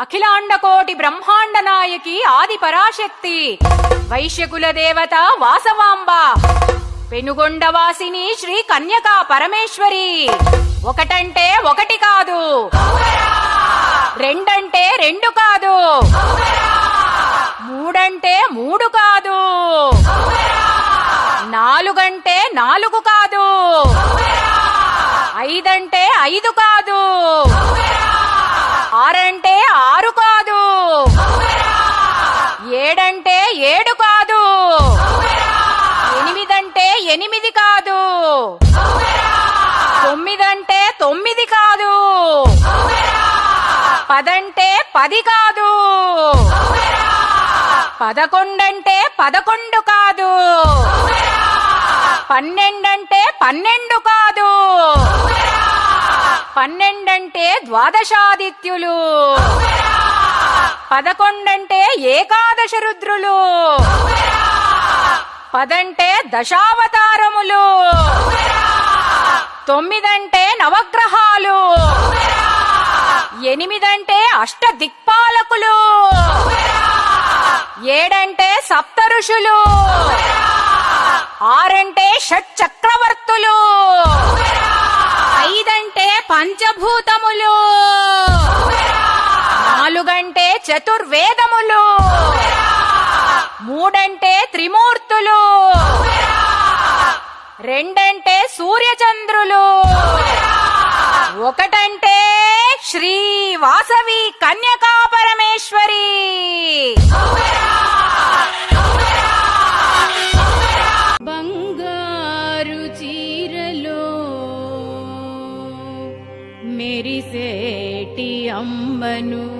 అఖిలాండకోటి బ్రహ్మాండ నాయకి ఆది పరాశక్తి. వైశ్యకుల దేవత వాసవాంబ. పెనుగొండవాసిని శ్రీ కన్యకా పరమేశ్వరి. ఒకటంటే ఒకటి కాదు. రెండంటే రెండు కాదు. మూడంటే మూడు కాదు. నాలుగంటే నాలుగు కాదు. ఐదంటే ఐదు కాదు. ఆరంటే ఆరు కాదు. ఏడంటే ఏడు కాదు. ఎనిమిదంటే ఎనిమిది కాదు. తొమ్మిదంటే తొమ్మిది కాదు. పదంటే పది కాదు. పదకొండంటే పదకొండు కాదు. పన్నెండంటే పన్నెండు కాదు పన్నెండంటే ద్వాదశాదిత్యులు. పదకొండంటే ఏకాదశ రుద్రులు. పదంటే దశావతారములు. తొమ్మిదంటే నవగ్రహాలు. ఎనిమిదంటే అష్ట దిక్పాలకులు ఏడంటే సప్త ఋషులు ఆరంటే షట్ చక్రవర్తి పంచభూతములు. నాలుగంటే చతుర్వేదములు. మూడంటే త్రిమూర్తులు. రెండంటే సూర్యచంద్రులు. ఒకటంటే శ్రీ వాసవి కన్యకా పరమేశ్వరి. म्बनु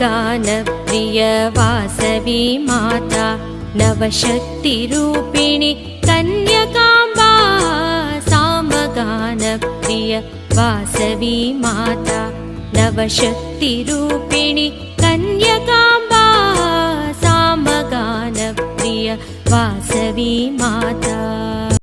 गानप्रियवासवी माता नवशक्तिरूपिणि कन्यकाम्बा सामगानप्रिय वासवी माता नवशक्तिरूपिणि कन्यकाम्बा सामगानप्रिय वासवी माता